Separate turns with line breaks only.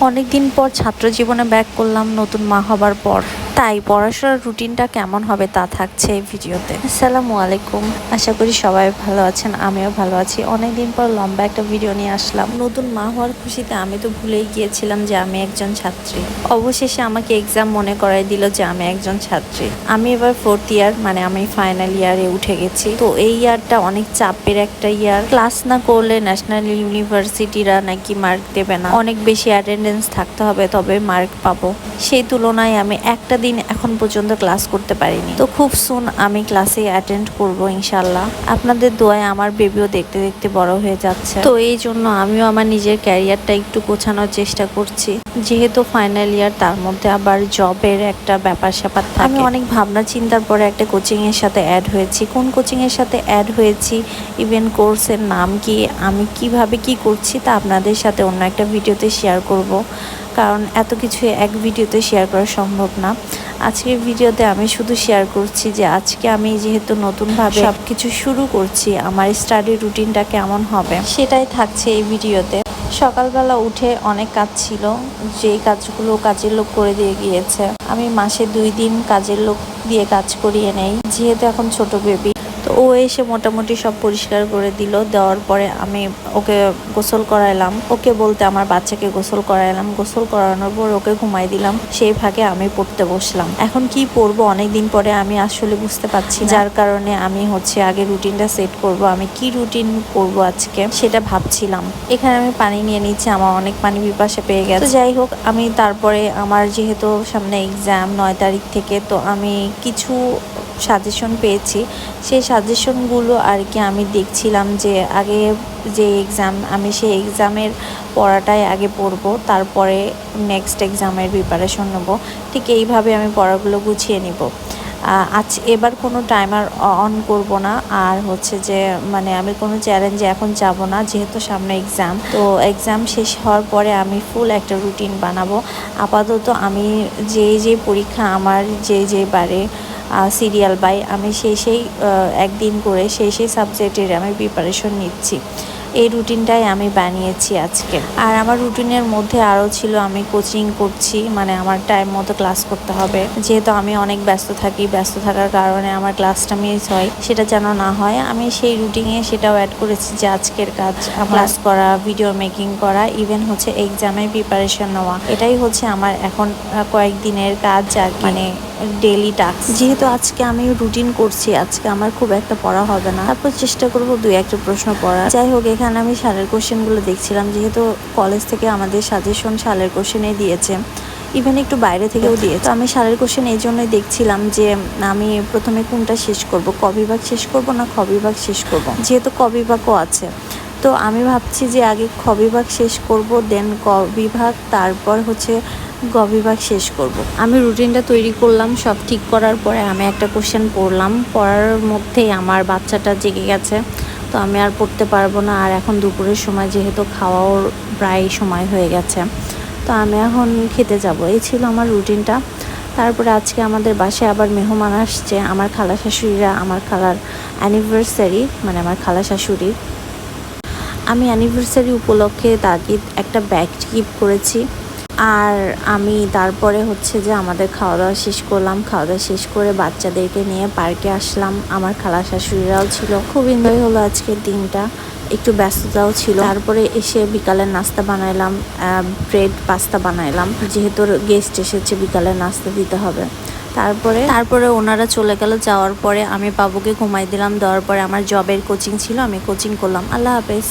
অনেকদিন পর ছাত্র জীবনে ব্যাক করলাম নতুন মা হবার পর। তাই পড়াশোনার রুটিনটা কেমন হবে তা থাকছে এই ভিডিওতে। আসসালামু আলাইকুম। আশা করি সবাই ভালো আছেন, আমিও ভালো আছি। অনেকদিন পর লম্বা একটা ভিডিও নিয়ে আসলাম। নতুন মা হওয়ার খুশিতে আমি তো ভুলেই গিয়েছিলাম যে আমি একজন ছাত্রী। অবশেষে আমাকে এক্সাম মনে করাই দিল যে আমি একজন ছাত্রী। আমি এবার ফোর্থ ইয়ার মানে আমি ফাইনাল ইয়ারে উঠে গেছি। তো এই ইয়ারটা অনেক চাপের একটা ইয়ার ক্লাস না করলে ন্যাশনাল ইউনিভার্সিটিরা নাকি মার্ক দেবে না। অনেক বেশি অ্যাটেন্ডেন্স থাকতে হবে, তবে মার্ক পাবো। সেই তুলনায় আমি একটা দিন এখন পর্যন্ত ক্লাস করতে পারিনি। তো খুব সুন আমি ক্লাসে অ্যাটেন্ড করব ইনশাল্লাহ। আপনাদের দোয়ায় আমার বেবিও দেখতে দেখতে বড় হয়ে যাচ্ছে। তো এই জন্য আমিও আমার নিজের ক্যারিয়ারটা একটু গোছানোর চেষ্টা করছি। যেহেতু ফাইনাল ইয়ার তার মধ্যে আবার জবের একটা ব্যাপার স্যাপার থাকে। আমি অনেক ভাবনা চিন্তার পরে একটা কোচিং এর সাথে অ্যাড হয়েছি। কোন কোচিং এর সাথে অ্যাড হয়েছি? ইভেন কোর্সের নাম কি? আমি কীভাবে কি করছি? তা আপনাদের সাথে অন্য একটা ভিডিওতে শেয়ার করব। কারণ এত কিছু এক ভিডিওতে শেয়ার করা সম্ভব না। আজকের ভিডিওতে আমি শুধু শেয়ার করছি যে আজকে আমি যেহেতু নতুনভাবে সব কিছু শুরু করছি আমার স্টাডি রুটিনটা কেমন হবে? সেটাই থাকছে এই ভিডিওতে। সকালবেলা উঠে অনেক কাজ ছিল যেই কাজগুলো কাজের লোক করে দিয়ে গিয়েছে। আমি মাসে দুই দিন কাজের লোক দিয়ে কাজ করিয়ে নেই যেহেতু এখন ছোট বেবি তো ও এসে মোটামুটি সব পরিষ্কার করে দিল। দেওয়ার পরে আমি ওকে গোসল করাইলাম। ওকে বলতে আমার বাচ্চাকে গোসল করাইলাম। গোসল করানোর পর ওকে ঘুমাই দিলাম। সেই ভাগে আমি পড়তে বসলাম। এখন কি পড়ব? অনেক দিন পরে আমি আসলে বুঝতে পারছি যার কারণে আমি হচ্ছে আগে রুটিনটা সেট করব। আমি কি রুটিন করব আজকে সেটা ভাবছিলাম। এখানে আমি পানি নিয়ে নিচ্ছি। আমার অনেক পানি পিপাসা পেয়ে গেছে। যাই হোক, আমি তারপরে আমার যেহেতু সামনে এক্সাম নয় তারিখ থেকে, তো আমি কিছু সাজেশন পেয়েছি। সেই সাজেশনগুলো আর কি আমি দেখছিলাম যে আগে যে এক্সাম আমি সেই এক্সামের পড়াটাই আগে পড়ব, তারপরে নেক্সট এক্সামের প্রিপারেশন নেব। ঠিক এইভাবে আমি পড়াগুলো গুছিয়ে নিব। আজ এবার কোনো টাইমার অন করব না। আর হচ্ছে যে মানে আমি কোনো চ্যালেঞ্জে এখন যাব না, যেহেতু সামনে এক্সাম তো এক্সাম শেষ হওয়ার পরে আমি ফুল একটা রুটিন বানাবো। আপাতত আমি যে যে পরীক্ষা আমার যে যে বারে সিরিয়াল বাই আমি সেই সেই একদিন করে সেই সেই সাবজেক্টের আমি প্রিপারেশন নিচ্ছি। এই রুটিনটাই আমি বানিয়েছি আজকে। আর আমার রুটিনের মধ্যে আরও ছিল আমি কোচিং করছি মানে আমার টাইম মতো ক্লাস করতে হবে। যেহেতু আমি অনেক ব্যস্ত থাকি, ব্যস্ত থাকার কারণে আমার ক্লাসটা মিস হয়, সেটা যেন না হয়, আমি সেই রুটিনে সেটাও অ্যাড করেছি যে আজকের কাজ ক্লাস করা ভিডিও মেকিং করা ইভেন হচ্ছে এক্সামের প্রিপারেশন নেওয়া। এটাই হচ্ছে আমার এখন কয়েকদিনের কাজ আর মানে ডেলি টাস্ক যেহেতু আজকে আমি রুটিন করছি, আজকে আমার খুব একটা পড়া হবে না, তারপর চেষ্টা করব দুই একটা প্রশ্ন পড়া যাই হোক, এখানে আমি সালের কোশ্চেনগুলো দেখছিলাম যেহেতু কলেজ থেকে আমাদের সাজেশন সালের কোশ্চেনে দিয়েছে। ইভেন একটু বাইরে থেকেও দিয়ে তো আমি সালের কোশ্চেন এই জন্যই দেখছিলাম যে আমি প্রথমে কোনটা শেষ করব? ক বিভাগ শেষ করব না খ বিভাগ শেষ করব? যেহেতু ক বিভাগও আছে। তো আমি ভাবছি যে আগে খ বিভাগ শেষ করব দেন ক বিভাগ তারপর হচ্ছে গ বিভাগ শেষ করব। আমি রুটিনটা তৈরি করলাম সব ঠিক করার পরে আমি একটা কোশ্চেন পড়লাম। পড়ার মধ্যেই আমার বাচ্চাটা জেগে গেছে। তো আমি আর পড়তে পারব না। আর এখন দুপুরের সময় যেহেতু খাওয়াও প্রায় সময় হয়ে গেছে। তো আমি এখন খেতে যাব। এই ছিল আমার রুটিনটা। তারপরে আজকে আমাদের বাসায় আবার মেহমান আসছে। আমার খালা শাশুড়িরা আমার খালার অ্যানিভার্সারি মানে আমার খালা শাশুড়ি। আমি অ্যানিভার্সারি উপলক্ষে তাকে একটা ব্যাগ গিফট করেছি। আর আমি তারপরে হচ্ছে যে আমাদের খাওয়া দাওয়া শেষ করলাম। খাওয়া দাওয়া শেষ করে বাচ্চাদেরকে নিয়ে পার্কে আসলাম। আমার খালা শাশুড়িরাও ছিল। খুব এনজয় হলো আজকের দিনটা। একটু ব্যস্ততাও ছিল। তারপরে এসে বিকালের নাস্তা বানাইলাম ব্রেড পাস্তা বানাইলাম। যেহেতু গেস্ট এসেছে বিকালের নাস্তা দিতে হবে। তারপরে তারপরে ওনারা চলে গেল। যাওয়ার পরে আমি বাবুকে ঘুমাই দিলাম। দেওয়ার পরে আমার জবের কোচিং ছিল। আমি কোচিং করলাম। আল্লাহ হাফেজ।